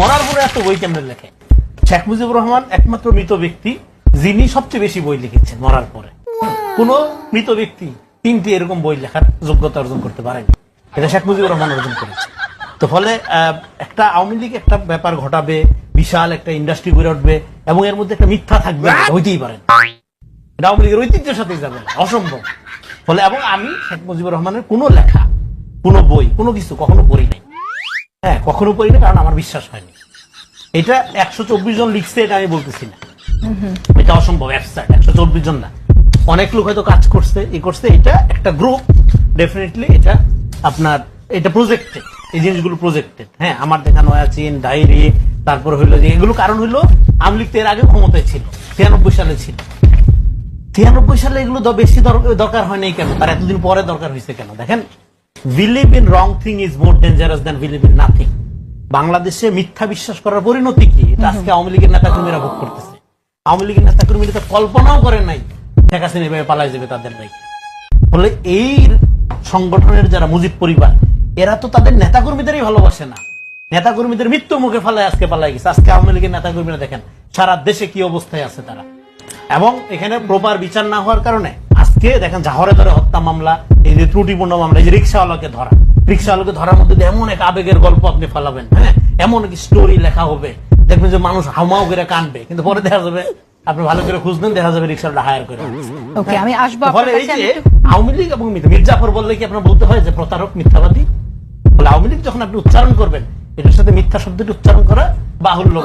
মরার পরে এত বই কেমনে লেখে? শেখ মুজিবুর রহমান একমাত্র মৃত ব্যক্তি, যিনি সবচেয়ে বেশি বই লিখেছেন মরার পরে। কোন মৃত ব্যক্তি তিনটি এরকম বই লেখার যোগ্যতা অর্জন করতে পারেনি। এটা শেখ মুজিবুর রহমান অর্জন করেছে। তো ফলে একটা আওয়ামী লীগ একটা ব্যাপার ঘটাবে, বিশাল একটা ইন্ডাস্ট্রি গড়ে উঠবে, এবং এর মধ্যে একটা মিথ্যা থাকবে হইতেই পারে না। এটা আওয়ামী লীগের ঐতিহ্যের সাথেই যাবে অসম্ভব। ফলে, এবং আমি শেখ মুজিবুর রহমানের কোনো লেখা, কোনো বই, কোনো কিছু কখনো পড়ি নাই। হ্যাঁ কখনো পড়ি না কারণ আমার বিশ্বাস হয়নি। এটা একশো চব্বিশ জন লিখছে এটা আমি বলতেছি না। এটা অসম্ভব অ্যাবসার্ড একশো চব্বিশ জন না। অনেক লোক হয়তো কাজ করছে ই করছে এটা একটা গ্রুপ ডেফিনেটলি এটা আপনার এটা প্রজেক্টেড এই জিনিসগুলো প্রজেক্টেড হ্যাঁ আমার দেখা নয়াচিন ডায়েরি তারপর হইল যে এগুলো কারণ হইল আওয়ামী লীগ তো এর আগে ক্ষমতায় ছিল ছিয়ানব্বই সালে ছিল। ছিয়ানব্বই সালে এগুলো বেশি দর- দরকার হয় নাই কেন? তার এতদিন পরে দরকার হয়েছে কেন? দেখেন believe in wrong thing is more dangerous than believe in nothing বাংলাদেশে মিথ্যা বিশ্বাস করার পরিণতি কি? এটা আজকে আওয়ামী লীগের নেতাকর্মীরা ভোগ করতেছে। আওয়ামী লীগের নেতাকর্মীরা তো কল্পনাও করে নাই শেখ হাসিনা এভাবে পালাই যাবে তাদের রেখে ফলে এই সংগঠনের যারা মুজিব পরিবার, এরা তো তাদের নেতাকর্মীদেরই ভালোবাসে না। নেতাকর্মীদের মৃত্যু মুখে ফালায় আজকে পালাই গেছে। আজকে আওয়ামী লীগের নেতাকর্মীরা দেখেন, সারা দেশে কি অবস্থায় আছে তারা। এবং এখানে প্রপার বিচার না হওয়ার কারণে আজকে দেখেন জাহরে ধরে হত্যা মামলা এই যে ত্রুটিপূর্ণ মামলা এই যে রিক্সাওয়ালাকে ধরা। রিক্সাওয়ালাকে ধরার মধ্যে এমন এক আবেগের গল্প আপনি ফেলাবেন হ্যাঁ? এমন এক স্টোরি লেখা হবে দেখবেন যে মানুষ হামাও করে কানবে কিন্তু পরে দেখা যাবে আপনি ভালো করে খুঁজবেন দেখা যাবে রিক্সাওয়ালা হায়ার করে ওকে আমি আসব ফলে এই যে আওয়ামী লীগ এবং মির্জাফর বললে কি আপনার বলতে হয় যে প্রতারক মিথ্যাবাদী? বলে আওয়ামী লীগ যখন আপনি উচ্চারণ করবেন এটার সাথে মিথ্যা শব্দটি উচ্চারণ করা বাহুল্য